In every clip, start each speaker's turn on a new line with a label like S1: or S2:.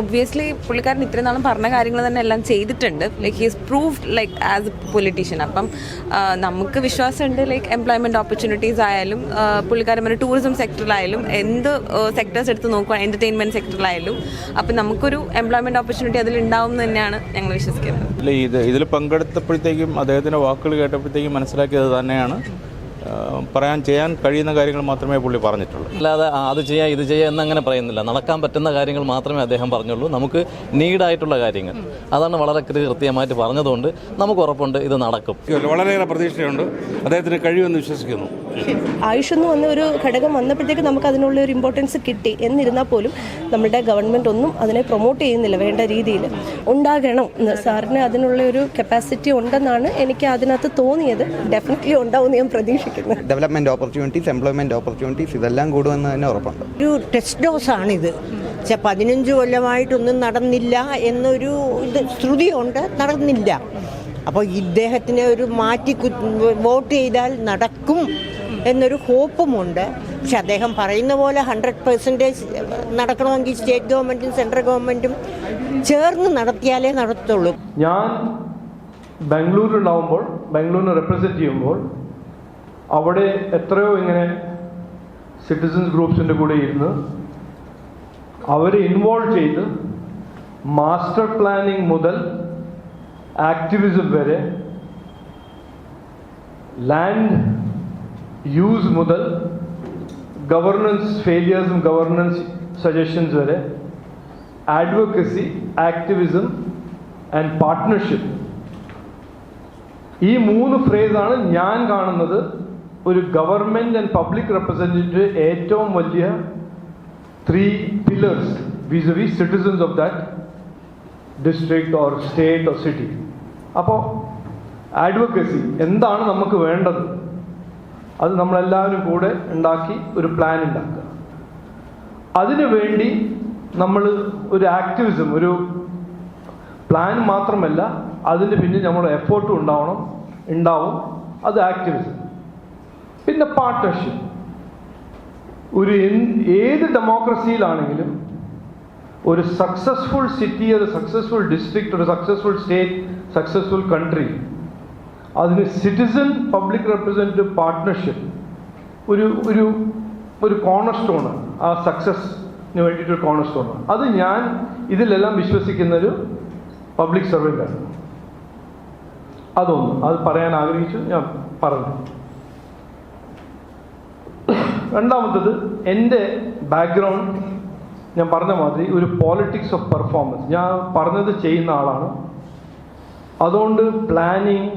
S1: Obviously പുള്ളിക്കാരൻ ഇത്രയും നാളും പറഞ്ഞ കാര്യങ്ങൾ തന്നെ എല്ലാം ചെയ്തിട്ടുണ്ട്. Like he's proved like as a politician അപ്പം നമുക്ക് വിശ്വാസമുണ്ട് ലൈക്ക് എംപ്ലോയ്മെന്റ് ഓപ്പർച്യൂണിറ്റീസ് ആയാലും പുള്ളിക്കാരൻ പറഞ്ഞ ടൂറിസം സെക്ടറിലായാലും എന്ത് സെക്ടേഴ്സ് എടുത്ത് നോക്കുക എന്റർടൈൻമെന്റ് സെക്ടറിലായാലും അപ്പം നമുക്കൊരു എംപ്ലോയ്മെന്റ് ഓപ്പർച്യൂണിറ്റി അതിൽ ഉണ്ടാവും എന്ന് തന്നെയാണ് ഞങ്ങൾ വിശ്വസിക്കുന്നത്.
S2: ഇത് ഇതിൽ പങ്കെടുത്തപ്പോഴത്തേക്കും അദ്ദേഹത്തിന്റെ വാക്കുകൾ കേട്ടപ്പോഴത്തേക്കും മനസ്സിലാക്കിയത് തന്നെയാണ്. പറയാൻ ചെയ്യാൻ കഴിയുന്ന കാര്യങ്ങൾ മാത്രമേ പുള്ളി പറഞ്ഞിട്ടുള്ളൂ.
S3: അല്ലാതെ അത് ചെയ്യാം ഇത് ചെയ്യാം എന്നങ്ങനെ പറയുന്നില്ല. നടക്കാൻ പറ്റുന്ന കാര്യങ്ങൾ മാത്രമേ അദ്ദേഹം പറഞ്ഞുള്ളൂ. നമുക്ക് നീഡായിട്ടുള്ള കാര്യങ്ങൾ. അതാണ് വളരെ കൃത്യമായിട്ട് പറഞ്ഞതുകൊണ്ട് നമുക്ക് ഉറപ്പുണ്ട് ഇത് നടക്കും.
S4: വളരെയേറെ പ്രതീക്ഷയുണ്ട്. അദ്ദേഹത്തിന് കഴിയുമെന്ന് വിശ്വസിക്കുന്നു.
S5: ആയുഷ് എന്ന് വന്ന ഒരു ഘടകം വന്നപ്പോഴത്തേക്ക് നമുക്ക് അതിനുള്ള ഒരു ഇമ്പോർട്ടൻസ് കിട്ടി. എന്നിരുന്നാൽ പോലും നമ്മുടെ ഗവൺമെന്റ് ഒന്നും അതിനെ പ്രൊമോട്ട് ചെയ്യുന്നില്ല വേണ്ട രീതിയിൽ. ഉണ്ടാകണം. സാറിന് അതിനുള്ള ഒരു കപ്പാസിറ്റി ഉണ്ടെന്നാണ് എനിക്ക് അതിനകത്ത് തോന്നിയത്. ഡെഫിനറ്റ്ലി ഉണ്ടാവും ഞാൻ പ്രതീക്ഷിക്കുന്നത്
S6: ഡെവലപ്മെന്റ് ഓപ്പർച്യൂണിറ്റീസ് എംപ്ലോയ്മെന്റ് ഓപ്പർച്യൂണിറ്റീസ് ഇതെല്ലാം കൂടുമെന്ന് തന്നെ ഉറപ്പുണ്ട്.
S7: ഒരു ടെസ്റ്റ് ഡോസാണിത് പക്ഷെ പതിനഞ്ച് കൊല്ലമായിട്ടൊന്നും നടന്നില്ല എന്നൊരു ഇത് ശ്രുതിയുണ്ട് നടന്നില്ല. അപ്പോൾ ഇദ്ദേഹത്തിനെ ഒരു മാറ്റി കു- വോട്ട് ചെയ്താൽ നടക്കും എന്നൊരു ഹോപ്പുമുണ്ട്. പക്ഷെ അദ്ദേഹം പറയുന്ന പോലെ ഹൺഡ്രഡ് പെർസെന്റേജ് നടക്കണമെങ്കിൽ സ്റ്റേറ്റ് ഗവൺമെന്റും സെൻട്രൽ ഗവൺമെന്റും ചേർന്ന് നടത്തിയാലേ നടത്തുള്ളൂ.
S8: ഞാൻ ബാംഗ്ലൂരിലുണ്ടാവുമ്പോൾ ബാംഗ്ലൂരിനെ റെപ്രസെന്റ് ചെയ്യുമ്പോൾ അവിടെ എത്രയോ ഇങ്ങനെ സിറ്റിസൻസ് ഗ്രൂപ്പ്സിന്റെ കൂടെ ഇരുന്ന് അവരെ ഇൻവോൾവ് ചെയ്ത് മാസ്റ്റർ പ്ലാനിംഗ് മുതൽ ആക്ടിവിസം വരെ ലാൻഡ് യൂസ് മുതൽ ഗവർണൻസ് ഫെയിലിയേഴ്സും ഗവർണൻസ് സജഷൻസ് വരെ ആഡ്വക്കസി ആക്ടിവിസം ആൻഡ് പാർട്ട്ണർഷിപ്പ് ഈ മൂന്ന് ഫ്രേസാണ് ഞാൻ കാണുന്നത് ഒരു ഗവൺമെന്റ് ആൻഡ് പബ്ലിക് റെപ്രസെന്റേറ്റീവ് ഏറ്റവും വലിയ three pillars vis-a-vis citizens of that district or state or city അപ്പോൾ ആഡ്വക്കസി എന്താണ് നമുക്ക് വേണ്ടത്? അത് നമ്മളെല്ലാവരും കൂടെ ഉണ്ടാക്കി ഒരു പ്ലാൻ ഉണ്ടാക്കുക. അതിനു വേണ്ടി നമ്മൾ ഒരു ആക്ടിവിസം ഒരു പ്ലാൻ മാത്രമല്ല അതിന് പിന്നിൽ നമ്മൾ എഫേർട്ടും ഉണ്ടാവണം ഉണ്ടാവും. അത് ആക്ടിവിസം പിന്നെ പാർട്ട്ണർഷിപ്പ് ഒരു ഏത് ഡെമോക്രസിയിലാണെങ്കിലും ഒരു സക്സസ്ഫുൾ സിറ്റി ഒരു സക്സസ്ഫുൾ ഡിസ്ട്രിക്ട് ഒരു സക്സസ്ഫുൾ സ്റ്റേറ്റ് സക്സസ്ഫുൾ കൺട്രി അതിന് സിറ്റിസൺ പബ്ലിക് റെപ്രസെന്റേറ്റീവ് പാർട്ട്ണർഷിപ്പ് ഒരു ഒരു ഒരു കോർണർ സ്റ്റോണ് ആ സക്സസ്സിന് വേണ്ടിയിട്ടൊരു കോർണർ സ്റ്റോണ് അത് ഞാൻ ഇതിലെല്ലാം വിശ്വസിക്കുന്നൊരു പബ്ലിക് സർവന്റാണ് അതൊന്ന്. അത് പറയാൻ ആഗ്രഹിച്ചു. ഞാൻ പറഞ്ഞു. രണ്ടാമത്തത് എന്റെ ബാക്ക്ഗ്രൗണ്ട് ഞാൻ പറഞ്ഞ മാതിരി ഒരു പോളിറ്റിക്സ് ഓഫ് പെർഫോമൻസ് ഞാൻ പറഞ്ഞത് ചെയ്യുന്ന ആളാണ്. അതുകൊണ്ട് planning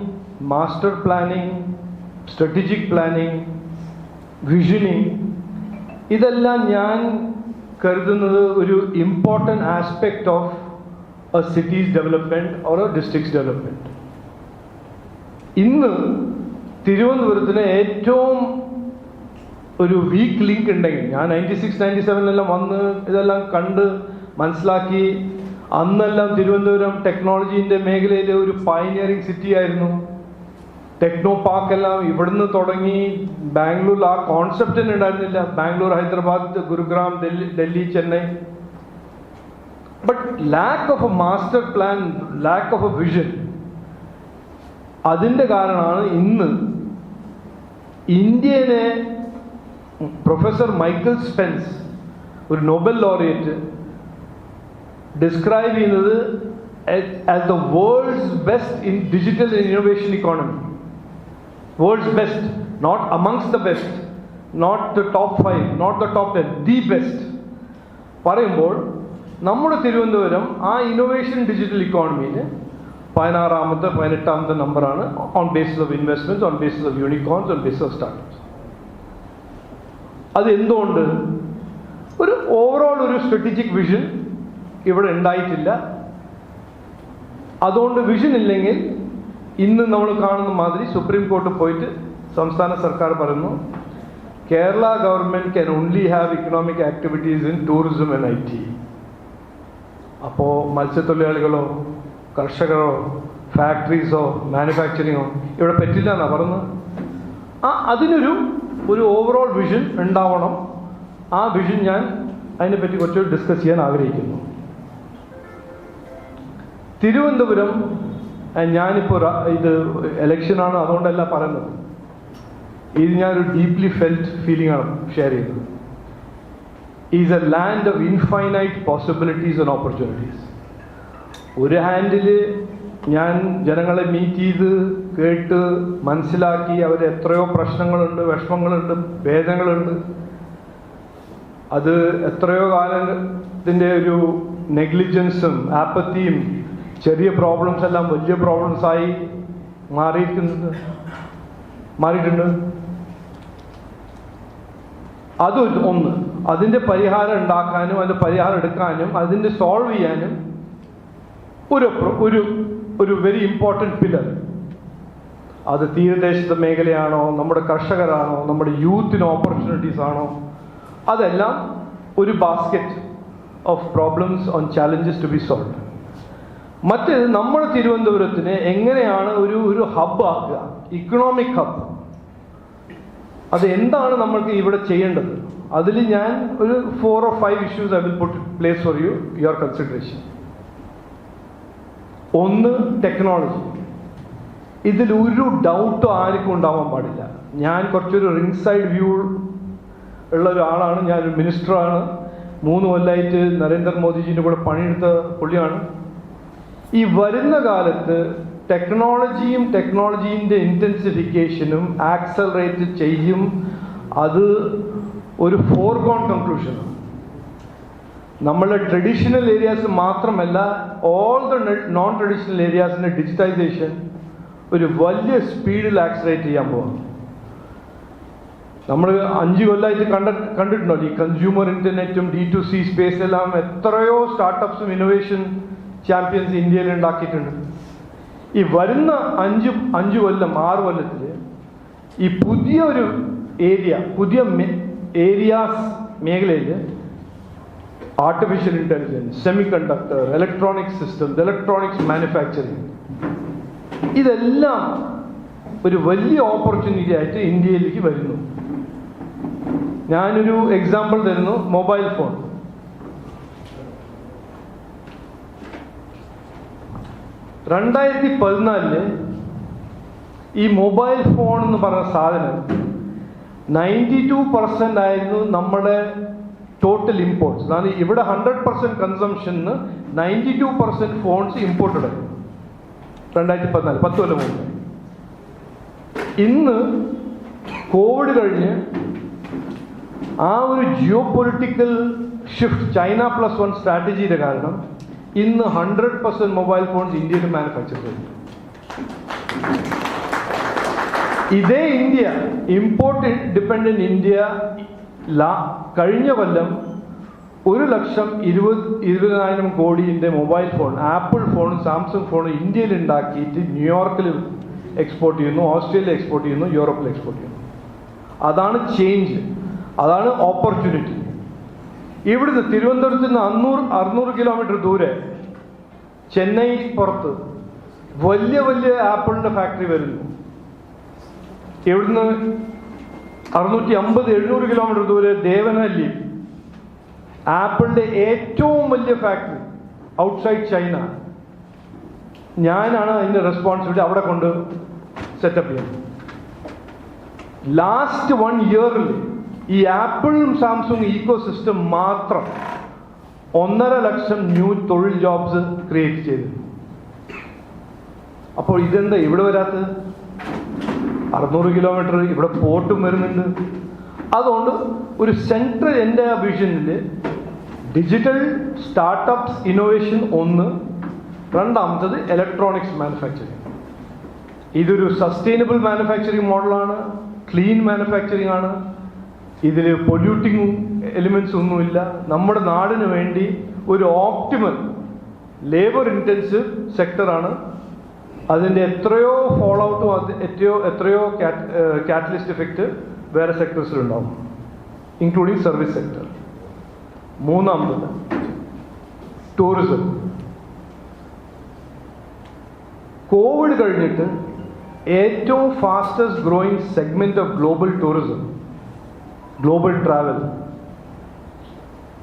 S8: master planning strategic planning visioning ഇതെല്ലാം ഞാൻ കരുതുന്നത് ഒരു important aspect of a city's development or a district's development ഇന്ന് തിരുവനന്തപുരത്തിന് ഏറ്റവും ഒരു വീക്ക് ലിങ്ക് ഉണ്ടെങ്കിൽ ഞാൻ നയന്റി സിക്സ് നയന്റി സെവനിലെല്ലാം വന്ന് ഇതെല്ലാം കണ്ട് മനസ്സിലാക്കി അന്നെല്ലാം തിരുവനന്തപുരം ടെക്നോളജീന്റെ മേഖലയിലെ ഒരു പയനിയറിംഗ് സിറ്റി ആയിരുന്നു. ടെക്നോ പാർക്ക് എല്ലാം ഇവിടുന്ന് തുടങ്ങി ബാംഗ്ലൂരിൽ ആ കോൺസെപ്റ്റ് തന്നെ ഉണ്ടായിരുന്നില്ല. Bangalore Hyderabad Gurugram Delhi Delhi Chennai. But lack of a master plan lack of a vision അതിന്റെ കാരണമാണ് ഇന്ന് ഇന്ത്യനെ പ്രൊഫസർ മൈക്കിൾ സ്പെൻസ് ഒരു നോബൽ ലോറിയറ്റ് ഡിസ്ക്രൈബ് ചെയ്യുന്നത് as the world's best in digital innovation economy world's best not amongst the best not the top five not the top ten the best പറയുമ്പോൾ നമ്മുടെ തിരുവനന്തപുരം ആ innovation digital ഇക്കോണമിയിൽ പതിനാറാമത്തെ പതിനെട്ടാമത്തെ നമ്പറാണ് on basis of investments on basis of unicorns on basis of startups അത് എന്തുകൊണ്ട് ഒരു overall ഒരു സ്ട്രാറ്റജിക് വിഷൻ ഇവിടെ ഉണ്ടായിട്ടില്ല. അതുകൊണ്ട് വിഷൻ ഇല്ലെങ്കിൽ ഇന്ന് നമ്മൾ കാണുന്ന മാതിരി സുപ്രീം കോർട്ട് പോയിട്ട് സംസ്ഥാന സർക്കാർ പറയുന്നു Kerala government can only have economic activities in tourism and I T അപ്പോൾ മത്സ്യത്തൊഴിലാളികളോ കർഷകരോ ഫാക്ടറീസോ മാനുഫാക്ചറിങ്ങോ ഇവിടെ പറ്റില്ല എന്നാണ് പറഞ്ഞത് ആ അതിനൊരു ഒരു ഓവറോൾ വിഷൻ ഉണ്ടാവണം. ആ വിഷൻ ഞാൻ അതിനെപ്പറ്റി കുറച്ച് ഡിസ്കസ് ചെയ്യാൻ ആഗ്രഹിക്കുന്നു. തിരുവനന്തപുരം ഞാനിപ്പോൾ ഇത് ഇലക്ഷനാണ് അതുകൊണ്ടല്ല പറയുന്നത്. ഇത് ഞാനൊരു ഡീപ്ലി ഫെൽറ്റ് ഫീലിംഗ് ആണ് ഷെയർ ചെയ്യുന്നത്. Is a land of infinite possibilities and opportunities ഒരു ഹാൻഡിൽ ഞാൻ ജനങ്ങളെ മീറ്റ് ചെയ്ത് കേട്ട് മനസ്സിലാക്കി അവർ എത്രയോ പ്രശ്നങ്ങളുണ്ട് വിഷമങ്ങളുണ്ട് വേദനകളുണ്ട് അത് എത്രയോ കാലത്തിന്റെ ഒരു നെഗ്ലിജൻസും ആപ്പത്തിയും ചെറിയ പ്രോബ്ലംസ് എല്ലാം വലിയ പ്രോബ്ലംസ് ആയി മാറിയിരിക്കുന്നത് മാറിയിട്ടുണ്ട്. അത് ഒന്ന്. അതിന്റെ പരിഹാരം ഉണ്ടാക്കാനും അതിന്റെ പരിഹാരം എടുക്കാനും അതിന്റെ സോൾവ് ചെയ്യാനും ഒരു ഒരു ഒരു വെരി ഇമ്പോർട്ടന്റ് പില്ലർ അത് തീരദേശത്തെ മേഖലയാണോ നമ്മുടെ കർഷകരാണോ നമ്മുടെ യൂത്തിന് ഓപ്പർച്യൂണിറ്റീസ് ആണോ അതെല്ലാം ഒരു basket of problems on challenges to be solve മറ്റേത് നമ്മുടെ തിരുവനന്തപുരത്തിന് എങ്ങനെയാണ് ഒരു ഒരു ഹബ് ആക്കുക ഇക്കണോമിക് ഹബ് അത് എന്താണ് നമ്മൾക്ക് ഇവിടെ ചെയ്യേണ്ടത്? അതിൽ ഞാൻ ഒരു four or five issues I will put place for you your consideration ഒന്ന് ടെക്നോളജി ഒരു ഡൗട്ടും ആർക്കും ഉണ്ടാവാൻ പാടില്ല. ഞാൻ കുറച്ചൊരു റിംഗ് സൈഡ് വ്യൂ ഉള്ള ഒരാളാണ്. ഞാനൊരു മിനിസ്റ്ററാണ് മൂന്ന് കൊല്ലമായിട്ട് നരേന്ദ്രമോദിജിന്റെ കൂടെ പണിയെടുത്ത പുള്ളിയാണ്. ഈ വരുന്ന കാലത്ത് ടെക്നോളജിയും ടെക്നോളജീന്റെ ഇന്റൻസിഫിക്കേഷനും ആക്സലറേറ്റ് ചെയ്യും. അത് ഒരു ഫോർഗോൺ കൺക്ലൂഷനാണ് നമ്മളെ ട്രഡീഷണൽ ഏരിയാസ് മാത്രമല്ല ഓൾ ദ നോൺ ട്രഡീഷണൽ ഏരിയാസിന്റെ ഡിജിറ്റൈസേഷൻ ഒരു വലിയ സ്പീഡിൽ ആക്സലേറ്റ് ചെയ്യാൻ പോകുന്നു നമ്മൾ അഞ്ച് കൊല്ലമായിട്ട് കണ്ട കണ്ടിട്ടുണ്ടോ? ഈ കൺസ്യൂമർ ഇന്റർനെറ്റും ഡി ടു സി സ്പേസ് എല്ലാം എത്രയോ സ്റ്റാർട്ടപ്സും ഇന്നോവേഷൻ ചാമ്പ്യൻസ് ഇന്ത്യയിൽ ഉണ്ടാക്കിയിട്ടുണ്ട്. ഈ വരുന്ന അഞ്ച് അഞ്ച് കൊല്ലം ആറ് കൊല്ലത്തിൽ ഈ പുതിയ ഒരു ഏരിയ പുതിയ ഏരിയാസ് മേഖലയിൽ artificial intelligence semiconductor electronic systems electronics manufacturing ഇതെല്ലാം ഒരു വലിയ ഓപ്പർച്യൂണിറ്റി ആയിട്ട് ഇന്ത്യയിലേക്ക് വരുന്നു. ഞാനൊരു എക്സാമ്പിൾ തരുന്നു മൊബൈൽ ഫോൺ രണ്ടായിരത്തി പതിനാലിൽ ഈ മൊബൈൽ ഫോൺ എന്ന് പറഞ്ഞ സാധനം നയന്റി ടു പെർസെന്റ് ആയിരുന്നു നമ്മുടെ ടോട്ടൽ ഇമ്പോർട്ട്സ് അതാണ് ഇവിടെ hundred percent കൺസംഷന് ninety two percent phones imported ആയിരുന്നു രണ്ടായിരത്തി പതിനാല് പത്ത് കൊല്ലം മുമ്പ്. ഇന്ന് കോവിഡ് കഴിഞ്ഞ് ആ ഒരു geopolitical shift China plus one സ്ട്രാറ്റജിയുടെ കാരണം ഇന്ന് ഹൺഡ്രഡ് പെർസെന്റ് മൊബൈൽ ഫോൺസ് ഇന്ത്യയിൽ മാനുഫാക്ചർ ചെയ്യുന്നു ഇതേ ഇന്ത്യ ഇമ്പോർട്ട് ഡിപ്പെൻഡന്റ് ഇന്ത്യ ലാ കഴിഞ്ഞ കൊല്ലം ഒരു ലക്ഷം ഇരുപത് ഇരുപതിനായിരം കോടിയുടെ mobile phone Apple phone Samsung phone ഇന്ത്യയിൽ ഉണ്ടാക്കിയിട്ട് ന്യൂയോർക്കിൽ എക്സ്പോർട്ട് ചെയ്യുന്നു ഓസ്ട്രേലിയ എക്സ്പോർട്ട് ചെയ്യുന്നു യൂറോപ്പിൽ എക്സ്പോർട്ട് ചെയ്യുന്നു. അതാണ് ചേഞ്ച് അതാണ് ഓപ്പർച്യൂണിറ്റി ഇവിടുന്ന് തിരുവനന്തപുരത്ത് നിന്ന് അഞ്ഞൂറ് അറുന്നൂറ് കിലോമീറ്റർ ദൂരെ ചെന്നൈ പുറത്ത് വലിയ വലിയ ആപ്പിളിന്റെ ഫാക്ടറി വരുന്നു. ഇവിടുന്ന് അറുന്നൂറ്റി അമ്പത് എഴുന്നൂറ് കിലോമീറ്റർ ദൂരെ ദേവനല്ലി ആപ്പിളിന്റെ ഏറ്റവും വലിയ ഫാക്ടറി ഔട്ട്സൈഡ് ചൈന ഞാനാണ് അതിന്റെ റെസ്പോൺസിബിലിറ്റി അവിടെ കൊണ്ട് സെറ്റപ്പ് ചെയ്യുന്നത് ലാസ്റ്റ് വൺ ഇയറിൽ ഈ ആപ്പിളും സാംസങ് ഈക്കോ സിസ്റ്റം മാത്രം ഒന്നര ലക്ഷം ന്യൂ തൊഴിൽ ജോബ്സ് ക്രിയേറ്റ് ചെയ്തു. അപ്പോൾ ഇതെന്താ ഇവിടെ വരാത്തത്? അറുന്നൂറ് കിലോമീറ്റർ ഇവിടെ പോർട്ടും വരുന്നുണ്ട്. അതുകൊണ്ട് ഒരു സെൻട്രൽ എന്റെ വിഷനിൽ ഡിജിറ്റൽ സ്റ്റാർട്ടപ്സ് ഇന്നോവേഷൻ ഒന്ന് രണ്ടാമത്തത് ഇലക്ട്രോണിക്സ് മാനുഫാക്ചറിങ് ഇതൊരു സസ്റ്റൈനബിൾ മാനുഫാക്ചറിങ് മോഡലാണ് ക്ലീൻ മാനുഫാക്ചറിങ് ആണ്. ഇതിൽ പൊല്യൂട്ടിങ് എലിമെൻസ് ഒന്നുമില്ല. നമ്മുടെ നാടിന് വേണ്ടി ഒരു ഓപ്റ്റിമൽ ലേബർ ഇന്റൻസീവ് സെക്ടറാണ് അതിന്റെ എത്രയോ ഫോളോ ഔട്ടും എത്രയോ എത്രയോ കാറ്റലിസ്റ്റ് ഇഫക്റ്റ് വേറെ സെക്ടേഴ്സിലുണ്ടാവും ഇൻക്ലൂഡിങ് സർവീസ് സെക്ടർ മൂന്നാമത് ടൂറിസം കോവിഡ് കഴിഞ്ഞിട്ട് ഏറ്റവും fastest growing segment of global tourism global travel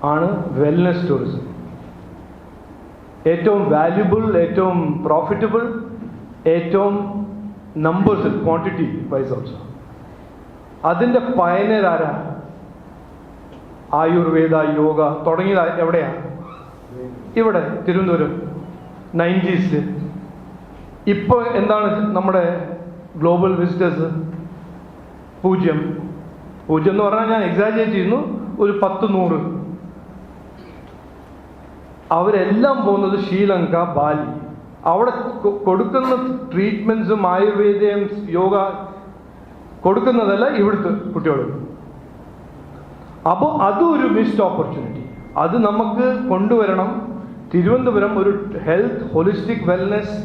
S8: ആണ് വെൽനെസ് ടൂറിസം ഏറ്റവും വാല്യുബിൾ ഏറ്റവും പ്രോഫിറ്റബിൾ ഏറ്റവും നമ്പേഴ്സിൽ ക്വാണ്ടിറ്റി വൈസ് ഓൾസോ അതിന്റെ പയനർ ആയുർവേദ യോഗ തുടങ്ങിയത് എവിടെയാണ് ഇവിടെ തിരുവനന്തപുരം. നയന്റീസിൽ ഇപ്പോൾ എന്താണ് നമ്മുടെ ഗ്ലോബൽ വിസിറ്റേഴ്സ് പൂജ്യം. പൂജ്യം എന്ന് പറഞ്ഞാൽ ഞാൻ എക്സാജുറേറ്റ് ചെയ്യുന്നു ഒരു പത്ത് നൂറ്. അവരെല്ലാം പോകുന്നത് ശ്രീലങ്ക ബാലി. അവിടെ കൊടുക്കുന്ന ട്രീറ്റ്മെന്റ്സും ആയുർവേദയും യോഗ കൊടുക്കുന്നതല്ല ഇവിടുത്തെ കുട്ടികൾ അപ്പോൾ അതും ഒരു മിസ്ഡ് ഓപ്പർച്യൂണിറ്റി അത് നമുക്ക് കൊണ്ടുവരണം. തിരുവനന്തപുരം ഒരു ഹെൽത്ത് ഹോളിസ്റ്റിക് വെൽനെസ്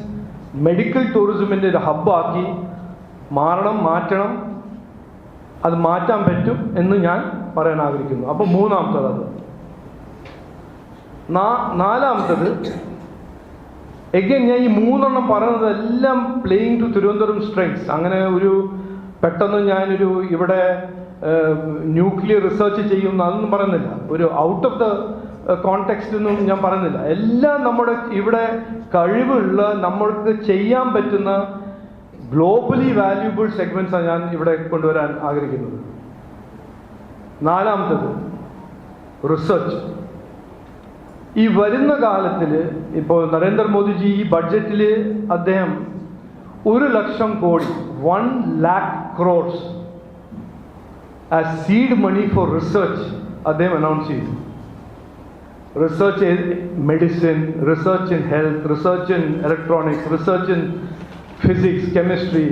S8: മെഡിക്കൽ ടൂറിസമിന്റെ ഒരു ഹബ്ബാക്കി മാറണം മാറ്റണം. അത് മാറ്റാൻ പറ്റും എന്ന് ഞാൻ പറയാൻ ആഗ്രഹിക്കുന്നു. അപ്പോൾ മൂന്നാമത്തത് അത്. നാലാമത്തത് എഗൈൻ ഞാൻ ഈ മൂന്നെണ്ണം പറയുന്നത് എല്ലാം പ്ലേയിങ് ടു തിരുവനന്തപുരം സ്ട്രെങ്സ് അങ്ങനെ ഒരു പെട്ടെന്ന് ഞാനൊരു ഇവിടെ ന്യൂക്ലിയർ റിസർച്ച് ചെയ്യും അതൊന്നും പറയുന്നില്ല. ഒരു ഔട്ട് ഓഫ് ദ കോണ്ടെക്സ്റ്റ് ഒന്നും ഞാൻ പറയുന്നില്ല. എല്ലാം നമ്മുടെ ഇവിടെ കഴിവുള്ള നമ്മൾക്ക് ചെയ്യാൻ പറ്റുന്ന ഗ്ലോബലി വാല്യൂബിൾ സെഗ്മെന്റ്സാണ് ഞാൻ ഇവിടെ കൊണ്ടുവരാൻ ആഗ്രഹിക്കുന്നത്. നാലാമത്തത് റിസർച്ച് ഈ വരുന്ന കാലത്തിൽ ഇപ്പോൾ നരേന്ദ്രമോദിജി ഈ ബഡ്ജറ്റിൽ അദ്ദേഹം ഒരു lakh crore one lakh crores as seed money for research അദ്ദേഹം അനൗൺസ് ചെയ്തു. Research in medicine research in health research in electronics research in physics chemistry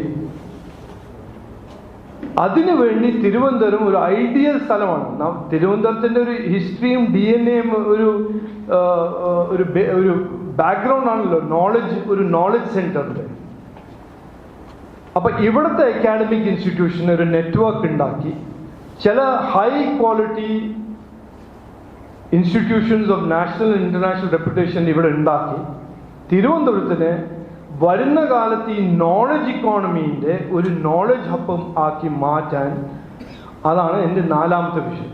S8: അതിനു വേണ്ടി തിരുവനന്തപുരം ഒരു ഐഡിയൽ സ്ഥലമാണ്. നാം തിരുവനന്തപുരത്തിന്റെ ഒരു ഹിസ്റ്ററിയും ഡി എൻ എയും ഒരു ഒരു ഒരു ബാക്ക്ഗ്രൗണ്ട് ആണല്ലോ. നോളജ് ഒരു നോളജ് സെന്ററിന്റെ അപ്പൊ ഇവിടുത്തെ അക്കാഡമിക് ഇൻസ്റ്റിറ്റ്യൂഷൻ ഒരു നെറ്റ്വർക്ക് ഉണ്ടാക്കി. ചില high quality institutions of national international reputation ഇവിടെ ഉണ്ടാക്കി. തിരുവനന്തപുരത്തിന് വരുന്ന കാലത്ത് ഈ നോളജ് ഇക്കോണമീന്റെ ഒരു നോളജ് ഹബ്ബും ആക്കി മാറ്റാൻ അതാണ് എന്റെ നാലാമത്തെ വിഷയം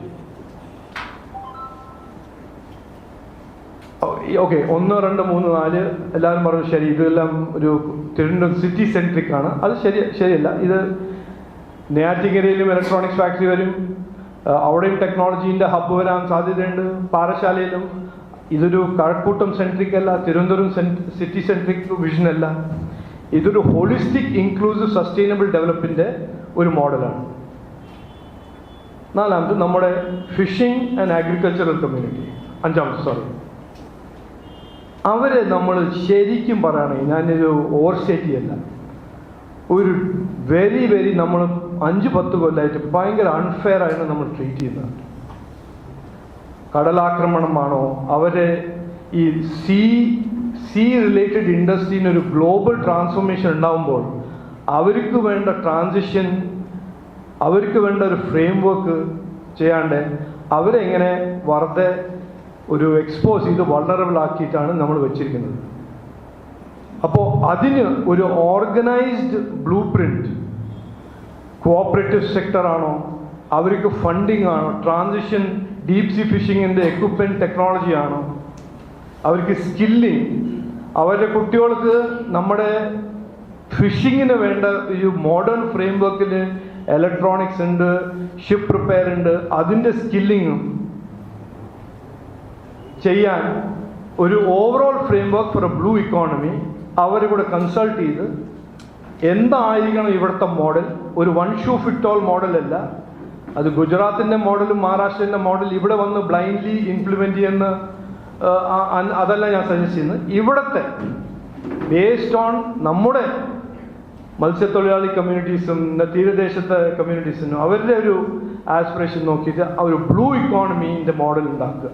S8: ഓക്കെ ഒന്ന് രണ്ട് മൂന്ന് നാല് എല്ലാവരും പറഞ്ഞു ശരി ഇതെല്ലാം ഒരു തിരുവനന്തപുരം സിറ്റി സെൻട്രിക് ആണ്. അത് ശരി ശരിയല്ല. ഇത് നെയ്യാറ്റിങ്കരയിലും ഇലക്ട്രോണിക്സ് ഫാക്ടറി വരും. അവിടെയും ടെക്നോളജീന്റെ ഹബ്ബ് വരാൻ സാധ്യതയുണ്ട്. പാറശാലയിലും ഇതൊരു കഴക്കൂട്ടം സെൻട്രിക് അല്ല തിരുവനന്തപുരം സിറ്റി സെൻട്രിക് വിഷൻ അല്ല. ഇതൊരു ഹോളിസ്റ്റിക് ഇൻക്ലൂസീവ് സസ്റ്റൈനബിൾ ഡെവലപ്പിന്റെ ഒരു മോഡലാണ് നാലാമത് നമ്മുടെ ഫിഷിംഗ് ആൻഡ് അഗ്രികൾച്ചറൽ കമ്മ്യൂണിറ്റി അഞ്ചാമത് സോറി അവരെ നമ്മൾ ശരിക്കും പറയുകയാണെങ്കിൽ ഞാനൊരു ഓവർസ്റ്റേറ്റ് ചെയ്യല്ല ഒരു വെരി വെരി നമ്മൾ അഞ്ച് പത്ത് കൊല്ലമായിട്ട് ഭയങ്കര അൺഫെയർ ആയിട്ട് നമ്മൾ ട്രീറ്റ് ചെയ്യുന്നത്. കടലാക്രമണമാണോ? അവരെ ഈ സീ സീ റിലേറ്റഡ് ഇൻഡസ്ട്രീന് ഒരു ഗ്ലോബൽ ട്രാൻസ്ഫോർമേഷൻ ഉണ്ടാകുമ്പോൾ അവർക്ക് വേണ്ട ട്രാൻസിഷൻ അവർക്ക് വേണ്ട ഒരു ഫ്രെയിം വർക്ക് ചെയ്യാണ്ട് അവരെങ്ങനെ വെറുതെ ഒരു എക്സ്പോസ് ചെയ്ത് വളറബിൾ ആക്കിയിട്ടാണ് നമ്മൾ വെച്ചിരിക്കുന്നത്. അപ്പോൾ അതിന് ഒരു ഓർഗനൈസ്ഡ് ബ്ലൂ പ്രിന്റ് കോഓപ്പറേറ്റീവ് സെക്ടറാണോ അവർക്ക് ഫണ്ടിങ് ആണോ? ട്രാൻസിഷൻ ഡീപ് സീ ഫിഷിങ്ങിന്റെ എക്വിപ്മെന്റ് ടെക്നോളജിയാണ് അവർക്ക് സ്കില്ലിങ് അവരുടെ കുട്ടികൾക്ക് നമ്മുടെ ഫിഷിങ്ങിന് വേണ്ട ഈ മോഡേൺ ഫ്രെയിം വർക്കിൽ ഇലക്ട്രോണിക്സ് ഉണ്ട് ഷിപ്പ് റിപ്പയർ ഉണ്ട്. അതിന്റെ സ്കില്ലിങ്ങും ചെയ്യാൻ ഒരു overall framework for a blue economy അവരെ കൂടെ കൺസൾട്ട് ചെയ്ത് എന്തായിരിക്കണം ഇവിടുത്തെ മോഡൽ ഒരു one shoe fit all model അല്ല. അത് ഗുജറാത്തിന്റെ മോഡലും മഹാരാഷ്ട്രന്റെ മോഡൽ ഇവിടെ വന്ന് ബ്ലൈൻഡ്ലി ഇംപ്ലിമെന്റ് ചെയ്യുന്ന അതല്ല ഞാൻ സജസ്റ്റ് ചെയ്യുന്നത്. ഇവിടത്തെ ബേസ്ഡ് ഓൺ നമ്മുടെ മത്സ്യത്തൊഴിലാളി കമ്മ്യൂണിറ്റീസും തീരദേശത്തെ കമ്മ്യൂണിറ്റീസിനും അവരുടെ ഒരു ആസ്പിറേഷൻ നോക്കിയിട്ട് ആ ഒരു ബ്ലൂ ഇക്കോണമീന്റെ മോഡൽ ഉണ്ടാക്കുക.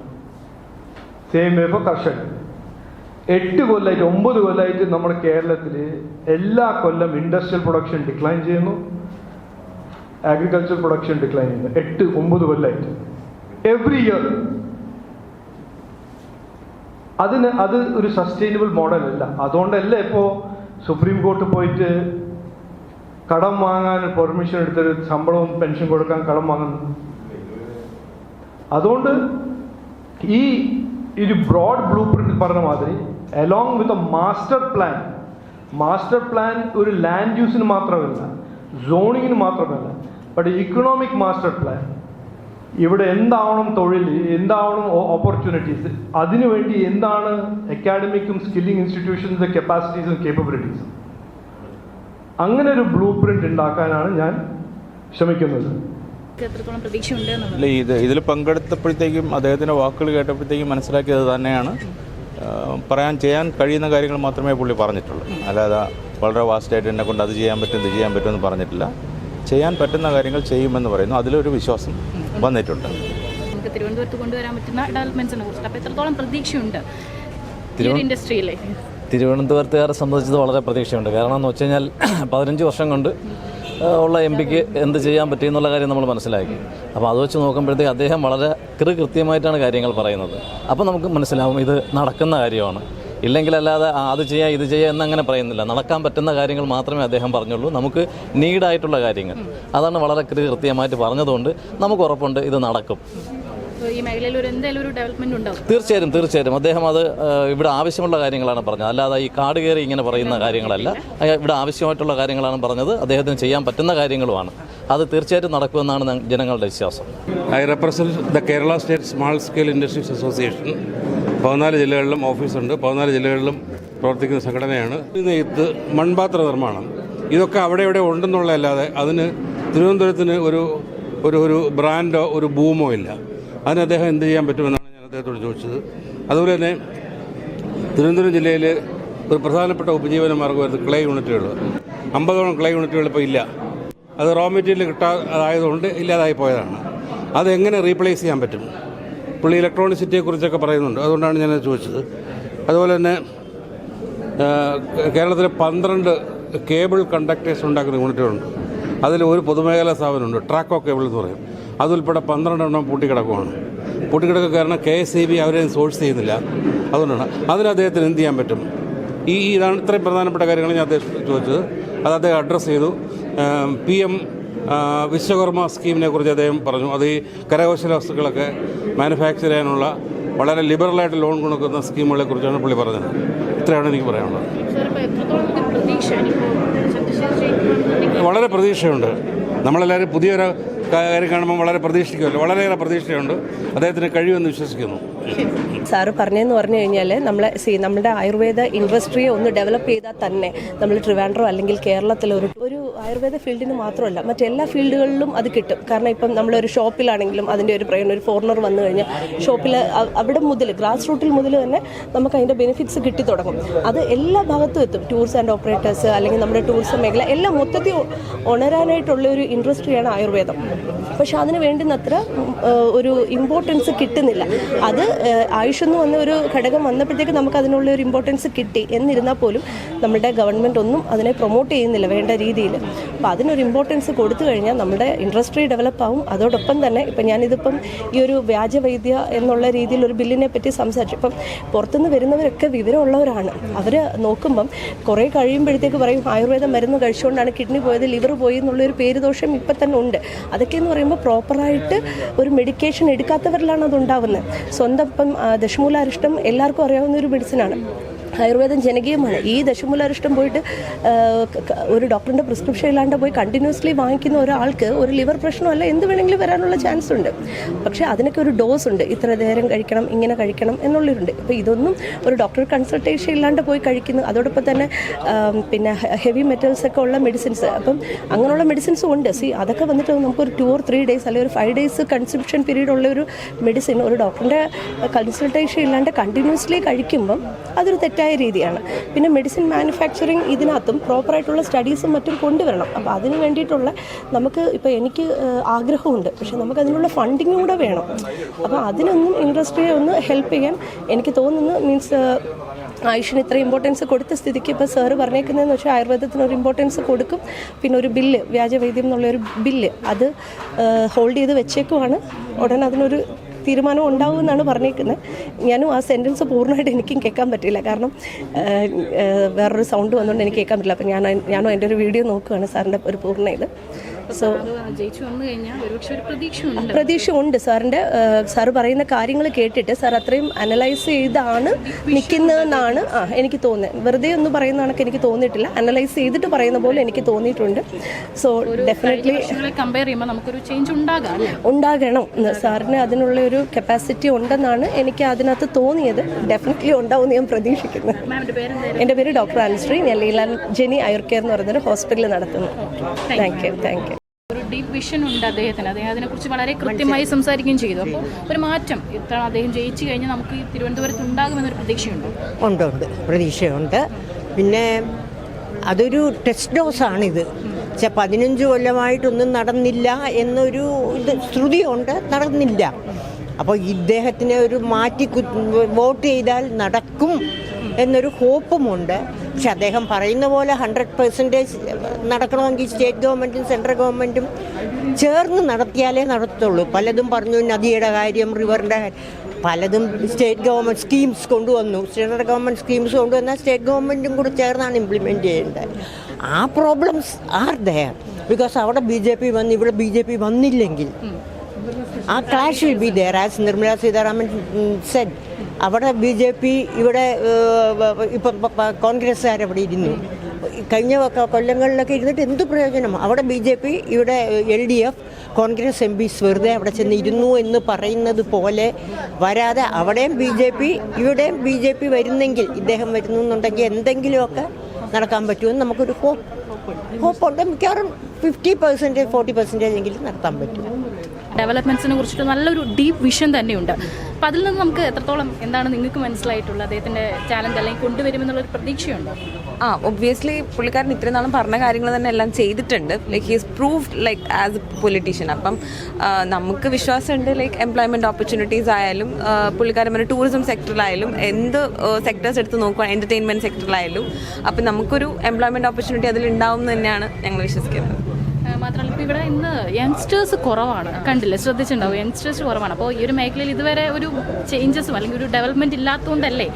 S8: സെയിം വേ ഫോർ കർഷകർ. എട്ട് കൊല്ലമായിട്ട് ഒമ്പത് കൊല്ലമായിട്ട് നമ്മുടെ കേരളത്തിൽ എല്ലാ കൊല്ലം ഇൻഡസ്ട്രിയൽ പ്രൊഡക്ഷൻ ഡിക്ലൈൻ ചെയ്യുന്നു. അഗ്രികൾച്ചർ പ്രൊഡക്ഷൻ ഡിക്ലൈൻ ചെയ്യുന്നത് എട്ട് ഒമ്പത് കൊല്ലമായിട്ട് എവറി ഇയർ അതിന് അത് ഒരു സസ്റ്റൈനബിൾ മോഡൽ അല്ല. അതുകൊണ്ടല്ല ഇപ്പോൾ സുപ്രീം കോർട്ട് പോയിട്ട് കടം വാങ്ങാൻ പെർമിഷൻ എടുത്തൊരു ശമ്പളവും പെൻഷൻ കൊടുക്കാൻ കടം വാങ്ങുന്നു. അതുകൊണ്ട് ഈ ഒരു ബ്രോഡ് ബ്ലൂ പ്രിന്റ് പറഞ്ഞ മാതിരി along with a master plan master plan ഒരു ലാൻഡ് യൂസിന് മാത്രമല്ല സോണിങ്ങിന് മാത്രമല്ല ബട്ട് ഇക്കണോമിക് മാസ്റ്റർ പ്ലാൻ ഇവിടെ എന്താവണം തൊഴിൽ എന്താവണം ഓപ്പർച്യൂണിറ്റീസ് അതിനുവേണ്ടി എന്താണ് അക്കാഡമിക്കും സ്കില്ലിംഗ് ഇൻസ്റ്റിറ്റ്യൂഷൻസിന്റെ കപ്പാസിറ്റീസും കേപ്പബിലിറ്റീസും അങ്ങനെ ഒരു ബ്ലൂ പ്രിന്റ് ഉണ്ടാക്കാനാണ് ഞാൻ ശ്രമിക്കുന്നത്.
S2: ഇത് ഇതിൽ പങ്കെടുത്തപ്പോഴത്തേക്കും അദ്ദേഹത്തിന്റെ വാക്കുകൾ കേട്ടപ്പോഴത്തേക്കും മനസ്സിലാക്കിയത് തന്നെയാണ്. പറയാൻ ചെയ്യാൻ കഴിയുന്ന കാര്യങ്ങൾ മാത്രമേ പുള്ളി പറഞ്ഞിട്ടുള്ളൂ. അല്ലാതെ വളരെ വാസ്റ്റായിട്ട് എന്നെ കൊണ്ട് അത് ചെയ്യാൻ പറ്റും ഇത് ചെയ്യാൻ പറ്റുമെന്ന് പറഞ്ഞിട്ടില്ല. ചെയ്യാൻ പറ്റുന്ന കാര്യങ്ങൾ ചെയ്യുമെന്ന് പറയുന്നു. അതിലൊരു വിശ്വാസം വന്നിട്ടുണ്ട്.
S9: നമുക്ക് തിരുവനന്തപുരത്ത് കൊണ്ടുവരാൻ പറ്റുന്ന ഡെവലപ്മെന്റ്സിനെ കുറിച്ചിട്ട് അപ്പോൾ എത്രത്തോളം പ്രതീക്ഷയുണ്ട് ഇൻഡസ്ട്രിയിലെ
S3: തിരുവനന്തപുരത്തുകാരെ സംബന്ധിച്ചത് വളരെ പ്രതീക്ഷയുണ്ട്. കാരണം എന്ന് വെച്ച് കഴിഞ്ഞാൽ പതിനഞ്ച് വർഷം കൊണ്ട് ഉള്ള എം പിക്ക് എന്ത് ചെയ്യാൻ പറ്റും എന്നുള്ള കാര്യം നമ്മൾ മനസ്സിലാക്കി. അപ്പോൾ അത് വെച്ച് നോക്കുമ്പോഴത്തേക്ക് അദ്ദേഹം വളരെ കൃ കൃത്യമായിട്ടാണ് കാര്യങ്ങൾ പറയുന്നത്. അപ്പോൾ നമുക്ക് മനസ്സിലാവും ഇത് നടക്കുന്ന കാര്യമാണ്. ഇല്ലെങ്കിൽ അല്ലാതെ ആ, അത് ചെയ്യാം ഇത് ചെയ്യാം എന്നങ്ങനെ പറയുന്നില്ല. നടക്കാൻ പറ്റുന്ന കാര്യങ്ങൾ മാത്രമേ അദ്ദേഹം പറഞ്ഞുള്ളൂ. നമുക്ക് നീഡായിട്ടുള്ള കാര്യങ്ങൾ. അതാണ് വളരെ കൃത്യമായിട്ട് പറഞ്ഞതുകൊണ്ട് നമുക്ക് ഉറപ്പുണ്ട് ഇത് നടക്കും.
S9: അപ്പോൾ ഈ മേഖലയിൽ ഒരു എന്തായാലും ഒരു ഡെവലപ്മെന്റ് ഉണ്ടാവും
S3: തീർച്ചയായും തീർച്ചയായും. അദ്ദേഹം അത് ഇവിടെ ആവശ്യമുള്ള കാര്യങ്ങളാണ് പറഞ്ഞത്. അല്ലാതെ ഈ കാട് കയറി ഇങ്ങനെ പറയുന്ന കാര്യങ്ങളല്ല. ഇവിടെ ആവശ്യമായിട്ടുള്ള കാര്യങ്ങളാണ് പറഞ്ഞത്. അദ്ദേഹത്തിന് ചെയ്യാൻ പറ്റുന്ന കാര്യങ്ങളുമാണ്. അത് തീർച്ചയായിട്ടും നടക്കുമെന്നാണ് ജനങ്ങളുടെ വിശ്വാസം.
S4: I represent the Kerala state small scale industries association പതിനാല് ജില്ലകളിലും ഓഫീസുണ്ട്. പതിനാല് ജില്ലകളിലും പ്രവർത്തിക്കുന്ന സംഘടനയാണ്. ഇത് മൺപാത്ര നിർമ്മാണം. ഇതൊക്കെ അവിടെ ഇവിടെ ഉണ്ടെന്നുള്ളതല്ലാതെ അതിന് തിരുവനന്തപുരത്തിന് ഒരു ഒരു ഒരു ബ്രാൻഡോ ഒരു ഭൂമോ ഇല്ല. അതിന് അദ്ദേഹം എന്ത് ചെയ്യാൻ പറ്റുമെന്നാണ് ഞാൻ അദ്ദേഹത്തോട് ചോദിച്ചത്. അതുപോലെ തന്നെ തിരുവനന്തപുരം ജില്ലയിൽ ഒരു പ്രധാനപ്പെട്ട ഉപജീവന മാർഗമായിരുന്നു ക്ലേ യൂണിറ്റുകൾ അമ്പതോളം ക്ലേ യൂണിറ്റുകൾ ഇപ്പോൾ ഇല്ല. അത് റോ മെറ്റീരിയൽ കിട്ടാതായതുകൊണ്ട് ഇല്ലാതായി പോയതാണ്. അതെങ്ങനെ റീപ്ലേസ് ചെയ്യാൻ പറ്റും? പുള്ളി ഇലക്ട്രോണിസിറ്റിയെ കുറിച്ചൊക്കെ പറയുന്നുണ്ട്. അതുകൊണ്ടാണ് ഞാനത് ചോദിച്ചത്. അതുപോലെ തന്നെ കേരളത്തിലെ പന്ത്രണ്ട് കേബിൾ കണ്ടക്ടേഴ്സ് ഉണ്ടാക്കുന്ന യൂണിറ്റുകളുണ്ട്. അതിൽ ഒരു പൊതുമേഖലാ സ്ഥാപനമുണ്ട് ട്രാക്കോ കേബിൾ എന്ന് പറയും. അതുൾപ്പെടെ പന്ത്രണ്ടെണ്ണം പൂട്ടിക്കിടക്കുവാണ്. പൂട്ടിക്കിടക്കുക കാരണം കെ എസ് ഇ ബി അവരെ സോഴ്സ് ചെയ്യുന്നില്ല. അതുകൊണ്ടാണ്. അതിന് അദ്ദേഹത്തിന് എന്ത് ചെയ്യാൻ പറ്റും? ഈ ഇതാണ് ഇത്രയും പ്രധാനപ്പെട്ട കാര്യങ്ങൾ ഞാൻ അദ്ദേഹം ചോദിച്ചത്. അത് അദ്ദേഹം അഡ്രസ്സ് ചെയ്തു. പി എം വിശ്വകർമ്മ സ്കീമിനെ കുറിച്ച് അദ്ദേഹം പറഞ്ഞു. അത് ഈ കരകൗശല വസ്തുക്കളൊക്കെ മാനുഫാക്ചർ ചെയ്യാനുള്ള വളരെ ലിബറലായിട്ട് ലോൺ കൊടുക്കുന്ന സ്കീമുകളെ കുറിച്ചാണ് പുള്ളി പറഞ്ഞത്. ഇത്രയാണ് എനിക്ക് പറയാനുള്ളത്. വളരെ പ്രതീക്ഷയുണ്ട്. നമ്മളെല്ലാവരും പുതിയൊരു കാര്യം കാണുമ്പോൾ വളരെ പ്രതീക്ഷിക്കുമല്ലോ. വളരെയേറെ പ്രതീക്ഷയുണ്ട്. അദ്ദേഹത്തിന് കഴിയുമെന്ന് വിശ്വസിക്കുന്നു.
S5: സാറ് പറഞ്ഞതെന്ന് പറഞ്ഞു കഴിഞ്ഞാൽ നമ്മളെ സി നമ്മുടെ ആയുർവേദ ഇൻഡസ്ട്രിയെ ഒന്ന് ഡെവലപ്പ് ചെയ്താൽ തന്നെ നമ്മൾ ട്രിവാൻഡ്രോ അല്ലെങ്കിൽ കേരളത്തിൽ ഒരു ഒരു ആയുർവേദ ഫീൽഡിന് മാത്രമല്ല മറ്റെല്ലാ ഫീൽഡുകളിലും അത് കിട്ടും. കാരണം ഇപ്പം നമ്മളൊരു ഷോപ്പിലാണെങ്കിലും അതിന്റെ ഒരു പ്രയോജനം ഒരു ഫോറിനർ വന്നു കഴിഞ്ഞാൽ ഷോപ്പിൽ അവിടെ മുതൽ ഗ്രാസ് റൂട്ടിൽ മുതൽ തന്നെ നമുക്ക് അതിന്റെ ബെനിഫിറ്റ്സ് കിട്ടി തുടങ്ങും. അത് എല്ലാ ഭാഗത്തും എത്തും. ടൂർസ് ആൻഡ് ഓപ്പറേറ്റേഴ്സ് അല്ലെങ്കിൽ നമ്മുടെ ടൂറിസം മേഖല എല്ലാം മൊത്തത്തിൽ ഉണരാനായിട്ടുള്ള ഒരു ഇൻഡസ്ട്രിയാണ് ആയുർവേദം. പക്ഷെ അതിന് വേണ്ടുന്നത്ര ഒരു ഇമ്പോർട്ടൻസ് കിട്ടുന്നില്ല. അത് ആയുഷ് എന്ന് വന്ന ഒരു ഘടകം വന്നപ്പോഴത്തേക്ക് നമുക്ക് അതിനുള്ള ഒരു ഇമ്പോർട്ടൻസ് കിട്ടി. എന്നിരുന്നാൽ പോലും നമ്മുടെ ഗവൺമെന്റ് ഒന്നും അതിനെ പ്രൊമോട്ട് ചെയ്യുന്നില്ല വേണ്ട രീതിയിൽ. അപ്പോൾ അതിനൊരു ഇമ്പോർട്ടൻസ് കൊടുത്തു കഴിഞ്ഞാൽ നമ്മുടെ ഇൻഡസ്ട്രി ഡെവലപ്പ് ആവും. അതോടൊപ്പം തന്നെ ഇപ്പം ഞാനിതിപ്പം ഈ ഒരു വ്യാജവൈദ്യ എന്നുള്ള രീതിയിൽ ഒരു ബില്ലിനെ പറ്റി സംസാരിച്ചു. ഇപ്പം പുറത്തുനിന്ന് വരുന്നവരൊക്കെ വിവരമുള്ളവരാണ്. അവർ നോക്കുമ്പം കുറേ കഴിയുമ്പോഴത്തേക്ക് പറയും ആയുർവേദം മരുന്ന് കഴിച്ചുകൊണ്ടാണ് കിഡ്നി പോയത് ലിവർ പോയി എന്നുള്ളൊരു പേര് ദോഷം ഇപ്പം തന്നെ ഉണ്ട്. അതൊക്കെ എന്ന് പറയുമ്പോൾ പ്രോപ്പറായിട്ട് ഒരു മെഡിക്കേഷൻ എടുക്കാത്തവരിലാണ് അത് ഉണ്ടാവുന്നത് സ്വന്തം ഇപ്പം ദശമൂലാരിഷ്ടം എല്ലാവർക്കും അറിയാവുന്ന ഒരു മെഡിസിനാണ് ആയുർവേദം ജനകീയമാണ്. ഈ ദശമൂലാരിഷ്ടം പോയിട്ട് ഒരു ഡോക്ടറിന്റെ പ്രിസ്ക്രിപ്ഷൻ ഇല്ലാണ്ട് പോയി കണ്ടിന്യൂസ്ലി വാങ്ങിക്കുന്ന ഒരാൾക്ക് ഒരു ലിവർ പ്രശ്നമല്ല എന്ത് വേണമെങ്കിലും വരാനുള്ള ചാൻസ് ഉണ്ട്. പക്ഷേ അതിനൊക്കെ ഒരു ഡോസ് ഉണ്ട്. ഇത്ര നേരം കഴിക്കണം ഇങ്ങനെ കഴിക്കണം എന്നുള്ളവരുണ്ട് അപ്പോൾ ഇതൊന്നും ഒരു ഡോക്ടർ കൺസൾട്ടേഷൻ ഇല്ലാണ്ട് പോയി കഴിക്കുന്നു. അതോടൊപ്പം തന്നെ പിന്നെ ഹെവി മെറ്റൽസ് ഒക്കെ ഉള്ള മെഡിസിൻസ് അപ്പം അങ്ങനെയുള്ള മെഡിസിൻസും ഉണ്ട്. സി അതൊക്കെ വന്നിട്ട് നമുക്കൊരു ടു ഓർ ത്രീ ഡേയ്സ് അല്ലെങ്കിൽ ഒരു ഫൈവ് ഡേയ്സ് കൺസംഷൻ പീരീഡ് ഉള്ള ഒരു മെഡിസിൻ ഒരു ഡോക്ടറിന്റെ കൺസൾട്ടേഷൻ ഇല്ലാണ്ട് കണ്ടിന്യൂസ്ലി കഴിക്കുമ്പം അതൊരു തെറ്റായ രീതിയാണ്. പിന്നെ മെഡിസിൻ മാനുഫാക്ചറിങ് ഇതിനകത്തും പ്രോപ്പറായിട്ടുള്ള സ്റ്റഡീസും മറ്റും കൊണ്ടുവരണം. അപ്പോൾ അതിന് വേണ്ടിയിട്ടുള്ള നമുക്ക് ഇപ്പോൾ എനിക്ക് ആഗ്രഹമുണ്ട്. പക്ഷെ നമുക്ക് അതിനുള്ള ഫണ്ടിങ് കൂടെ വേണം. അപ്പോൾ അതിനൊന്നും ഇൻഡസ്ട്രിയെ ഒന്ന് ഹെൽപ്പ് ചെയ്യാൻ എനിക്ക് തോന്നുന്നു. മീൻസ് ആയുഷിന് ഇത്ര ഇമ്പോർട്ടൻസ് കൊടുത്ത സ്ഥിതിക്ക് ഇപ്പോൾ സാറ് പറഞ്ഞേക്കുന്നതെന്ന് വെച്ചാൽ ആയുർവേദത്തിന് ഒരു ഇമ്പോർട്ടൻസ് കൊടുക്കും. പിന്നെ ഒരു ബില്ല് വ്യാജവൈദ്യം എന്നുള്ള ഒരു ബില്ല് അത് ഹോൾഡ് ചെയ്ത് വെച്ചേക്കുവാണ്. ഉടനെ അതിനൊരു തീരുമാനം ഉണ്ടാവും എന്നാണ് പറഞ്ഞേക്കുന്നത്. ഞാനും ആ സെന്റൻസ് പൂർണമായിട്ട് എനിക്കും കേൾക്കാൻ പറ്റില്ല കാരണം വേറൊരു സൗണ്ട് വന്നുകൊണ്ട് എനിക്ക് കേൾക്കാൻ പറ്റില്ല. അപ്പോൾ ഞാൻ ഞാനും എന്റെ ഒരു വീഡിയോ നോക്കുകയാണ് സാറിന്റെ ഒരു പൂർണ ഇത്. സോ പ്രതീക്ഷ ഉണ്ട് സാറിന്റെ സാറ് പറയുന്ന കാര്യങ്ങൾ കേട്ടിട്ട് സാർ അത്രയും അനലൈസ് ചെയ്താണ് നിൽക്കുന്നതെന്നാണ് ആ എനിക്ക് തോന്നുന്നത്. വെറുതെ ഒന്നും പറയുന്ന കണക്ക് എനിക്ക് തോന്നിയിട്ടില്ല. അനലൈസ് ചെയ്തിട്ട് പറയുന്ന പോലെ എനിക്ക് തോന്നിയിട്ടുണ്ട്. സോ ഡെഫിനറ്റ്ലി
S9: കമ്പയർ ചെയ്യുമ്പോൾ നമുക്കൊരു ചേഞ്ച് ഉണ്ടാകാം
S5: ഉണ്ടാകണം. സാറിന് അതിനുള്ള ഒരു കപ്പാസിറ്റി ഉണ്ടെന്നാണ് എനിക്ക് അതിനകത്ത് തോന്നിയത്. ഡെഫിനറ്റ്ലി ഉണ്ടാവും ഞാൻ പ്രതീക്ഷിക്കുന്നു. എന്റെ പേര് ഡോക്ടർ അനുശ്രീ ഞാൻ ലീലാൻ ജെനി ആയുർ കെയർ എന്ന് പറയുന്നൊരു ഹോസ്പിറ്റലിൽ നടത്തുന്നു. താങ്ക് യു താങ്ക് യു
S9: ഒരു ഡീപ് വിഷൻ ഉണ്ട് അദ്ദേഹത്തിന്. അദ്ദേഹം അതിനെക്കുറിച്ച് വളരെ കൃത്യമായി സംസാരിക്കുകയും ചെയ്തു. അപ്പോൾ ഒരു മാറ്റം. ഇത്ര അദ്ദേഹം ജയിച്ചു കഴിഞ്ഞാൽ നമുക്ക് ഈ തിരുവനന്തപുരത്ത് ഉണ്ടാകുമെന്നൊരു പ്രതീക്ഷയുണ്ട്?
S7: ഉണ്ട് ഉണ്ട്. പ്രതീക്ഷയുണ്ട്. പിന്നെ അതൊരു ടെസ്റ്റ് ഡോസാണിത്. പക്ഷെ പതിനഞ്ച് കൊല്ലമായിട്ടൊന്നും നടന്നില്ല എന്നൊരു ഇത് ശ്രുതിയുണ്ട് നടന്നില്ല. അപ്പോൾ ഇദ്ദേഹത്തിനെ ഒരു മാറ്റി വോട്ട് ചെയ്താൽ നടക്കും. എന്നൊരു ഹോപ്പുമുണ്ട് പക്ഷെ അദ്ദേഹം പറയുന്ന പോലെ ഹൺഡ്രഡ് പെർസെന്റേജ് നടക്കണമെങ്കിൽ സ്റ്റേറ്റ് ഗവൺമെന്റും സെൻട്രൽ ഗവൺമെന്റും ചേർന്ന് നടത്തിയാലേ നടത്തുള്ളൂ. പലതും പറഞ്ഞു നദിയുടെ കാര്യം റിവറിന്റെ പലതും സ്റ്റേറ്റ് ഗവൺമെന്റ് സ്കീംസ് കൊണ്ടുവന്നു. സെൻട്രൽ ഗവൺമെന്റ് സ്കീംസ് കൊണ്ടുവന്നാൽ സ്റ്റേറ്റ് ഗവൺമെന്റും കൂടി ചേർന്നാണ് ഇംപ്ലിമെന്റ് ചെയ്യേണ്ടത്. ആ പ്രോബ്ലംസ് ആർ ദയർ ബിക്കോസ് അവിടെ ബി ജെ പി വന്ന് ഇവിടെ ബി ജെ പി വന്നില്ലെങ്കിൽ ആ clash will be there as Nirmala Sitharaman said അവിടെ ബി ജെ പി ഇവിടെ ഇപ്പം കോൺഗ്രസ്സുകാരവിടെ ഇരുന്നു. കഴിഞ്ഞ കൊല്ലങ്ങളിലൊക്കെ ഇരുന്നിട്ട് എന്ത് പ്രയോജനം? അവിടെ ബി ജെ പി ഇവിടെ L D F Congress M Ps വെറുതെ അവിടെ ചെന്ന് ഇരുന്നു എന്ന് പറയുന്നത് പോലെ വരാതെ അവിടെയും ബി ജെ പി ഇവിടെയും ബി ജെ പി വരുന്നെങ്കിൽ ഇദ്ദേഹം വരുന്നു എന്നുണ്ടെങ്കിൽ എന്തെങ്കിലുമൊക്കെ നടക്കാൻ പറ്റുമെന്ന് നമുക്കൊരു ഹോപ്പ് ഹോപ്പുണ്ട്. മിക്കവാറും ഫിഫ്റ്റി പെർസെന്റേജ് ഫോർട്ടി പെർസെന്റേജ് എങ്കിലും നടത്താൻ പറ്റും.
S9: ഡെവലപ്മെന്റ്സിനെ കുറിച്ചിട്ട് നല്ലൊരു ഡീപ്പ് വിഷൻ തന്നെയുണ്ട്. അപ്പോൾ അതിൽ നിന്ന് നമുക്ക് എത്രത്തോളം എന്താണ് നിങ്ങൾക്ക് മനസ്സിലായിട്ടുള്ളത്? അദ്ദേഹത്തിന്റെ ചാലഞ്ച് അല്ലെങ്കിൽ കൊണ്ടുവരുമെന്നുള്ളൊരു പ്രതീക്ഷയുണ്ടോ?
S1: ആ ഒബ്വിയസ്ലി പുള്ളിക്കാരൻ ഇത്രയും നാളും പറഞ്ഞ കാര്യങ്ങൾ തന്നെ എല്ലാം ചെയ്തിട്ടുണ്ട്. Like he's proved like as a politician അപ്പം നമുക്ക് വിശ്വാസമുണ്ട് ലൈക്ക് എംപ്ലോയ്മെന്റ് ഓപ്പർച്യൂണിറ്റീസ് ആയാലും പുള്ളിക്കാരൻ പറഞ്ഞ ടൂറിസം സെക്ടറിലായാലും എന്ത് സെക്ടേഴ്സ് എടുത്ത് നോക്കുക എന്റർടൈൻമെന്റ് സെക്ടറിലായാലും അപ്പം നമുക്കൊരു എംപ്ലോയ്മെന്റ് ഓപ്പർച്യൂണിറ്റി അതിൽ ഉണ്ടാവും എന്ന് തന്നെയാണ് ഞങ്ങൾ വിശ്വസിക്കുന്നത്.
S9: മാത്രമല്ല ഇപ്പോൾ ഇവിടെ ഇന്ന് യങ്സ്റ്റേഴ്സ് കുറവാണ്. കണ്ടില്ലേ? ശ്രദ്ധിച്ചിട്ടുണ്ടാവും. യങ്സ്റ്റേഴ്സ് കുറവാണ്. അപ്പോൾ ഈ ഒരു മേഖലയിൽ ഇതുവരെ ഒരു ചേഞ്ചസും അല്ലെങ്കിൽ ഒരു ഡെവലപ്മെന്റ് ഇല്ലാത്തതുകൊണ്ടല്ലേ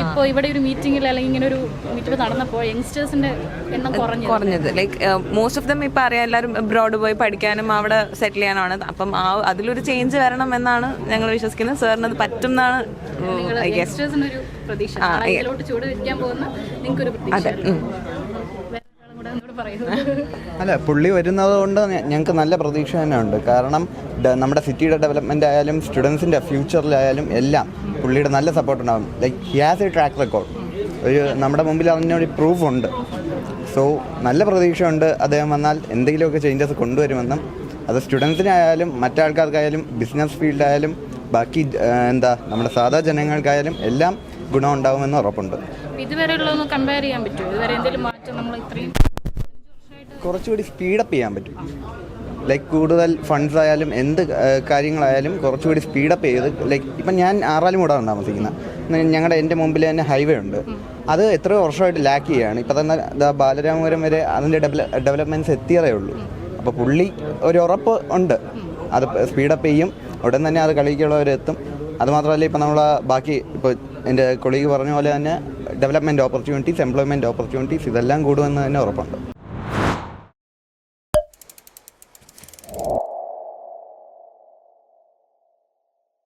S9: ഇപ്പോൾ ഇവിടെ ഒരു മീറ്റിംഗിൽ അല്ലെങ്കിൽ ഇങ്ങനെ ഒരു മീറ്റപ്പ് നടന്നപ്പോൾ യങ്സ്റ്റേഴ്സിന്റെ എണ്ണം കുറഞ്ഞു
S1: കുറഞ്ഞത്. ലൈക്ക് മോസ്റ്റ് ഓഫ് ദം ഇപ്പം അറിയാം എല്ലാവരും അബ്രോഡ് പോയി പഠിക്കാനും അവിടെ സെറ്റിൽ ചെയ്യാനാണ് അപ്പം ആ അതിലൊരു ചേഞ്ച് വരണം എന്നാണ് ഞങ്ങൾ വിശ്വസിക്കുന്നത്. സാറിന് അത് പറ്റും എന്നാണ്
S9: ഒരു പ്രതീക്ഷ. ചൂട് വെക്കാൻ പോകുന്ന നിങ്ങൾക്ക് ഒരു പ്രതീക്ഷ
S1: അതെ ഉം.
S9: വേറെ ഒരാളും കൂടെ ഒന്നുകൂടെ പറയൂ
S6: അല്ല പുള്ളി വരുന്നത് കൊണ്ട് ഞങ്ങൾക്ക് നല്ല പ്രതീക്ഷ തന്നെ ഉണ്ട് കാരണം നമ്മുടെ സിറ്റിയുടെ ഡെവലപ്മെന്റ് ആയാലും സ്റ്റുഡൻസിന്റെ ഫ്യൂച്ചറിലായാലും എല്ലാം പുള്ളിയുടെ നല്ല സപ്പോർട്ട് ഉണ്ടാകും like he has a track record ഒരു നമ്മുടെ മുമ്പിൽ അതിനൊരു പ്രൂഫ് ഉണ്ട്. സോ നല്ല പ്രതീക്ഷയുണ്ട്. അദ്ദേഹം വന്നാൽ എന്തെങ്കിലുമൊക്കെ ചേഞ്ചസ് കൊണ്ടുവരുമെന്നും അത് സ്റ്റുഡൻസിനായാലും മറ്റാൾക്കാർക്കായാലും ബിസിനസ് ഫീൽഡായാലും ബാക്കി എന്താ നമ്മുടെ സാധാ ജനങ്ങൾക്കായാലും എല്ലാം ഗുണം ഉണ്ടാവുമെന്ന് ഉറപ്പുണ്ട്.
S9: ഇതുവരെയുള്ളതൊന്ന് കമ്പയർ ചെയ്യാൻ പറ്റുമോ? ഇതുവരെ എന്തെങ്കിലും മാറ്റം നമ്മൾ ഇത്രയും
S6: കുറച്ചുകൂടി സ്പീഡപ്പ് ചെയ്യാൻ പറ്റും. ലൈക്ക് കൂടുതൽ ഫണ്ട്സ് ആയാലും എന്ത് കാര്യങ്ങളായാലും കുറച്ചുകൂടി സ്പീഡപ്പ് ചെയ്ത് ലൈക്ക് ഇപ്പം ഞാൻ ആറാലുമൂടാണ് താമസിക്കുന്നത്. ഞങ്ങളുടെ എന്റെ മുമ്പിൽ തന്നെ ഹൈവേ ഉണ്ട്. അത് എത്രയോ വർഷമായിട്ട് ലാക്ക് ചെയ്യുകയാണ് ഇപ്പം തന്നെ ബാലരാമപുരം വരെ അതിന്റെ ഡെവല ഡെവലപ്മെന്റ്സ് എത്തിയതേ ഉള്ളൂ. അപ്പോൾ പുള്ളി ഒരു ഉറപ്പ് ഉണ്ട്. അത് സ്പീഡപ്പ് ചെയ്യും. ഉടൻ തന്നെ അത് കളിക്കുള്ളവരെത്തും. അതുമാത്രമല്ല ഇപ്പം നമ്മൾ ബാക്കി ഇപ്പോൾ എന്റെ കൊളീഗ് പറഞ്ഞ പോലെ തന്നെ ഡെവലപ്മെന്റ് ഓപ്പർച്യൂണിറ്റീസ് എംപ്ലോയ്മെന്റ് ഓപ്പർച്യൂണിറ്റീസ് ഇതെല്ലാം കൂടുമെന്ന് തന്നെ ഉറപ്പുണ്ട്.